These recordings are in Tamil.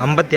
ஐம்பத்தி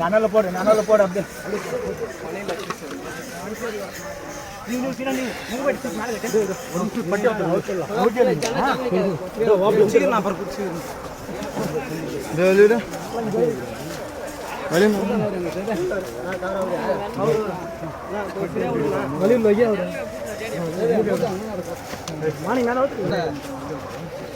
நனல போடு நனல போடு அப்படியே வலியில் வையா மாணி மேலே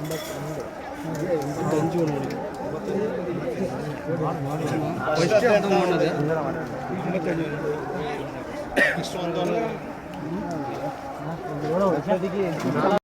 അമ്പത്തഞ്ച് മണി ഫസ്റ്റ് അർത്ഥം പോണത് അമ്പത്തഞ്ച് മണി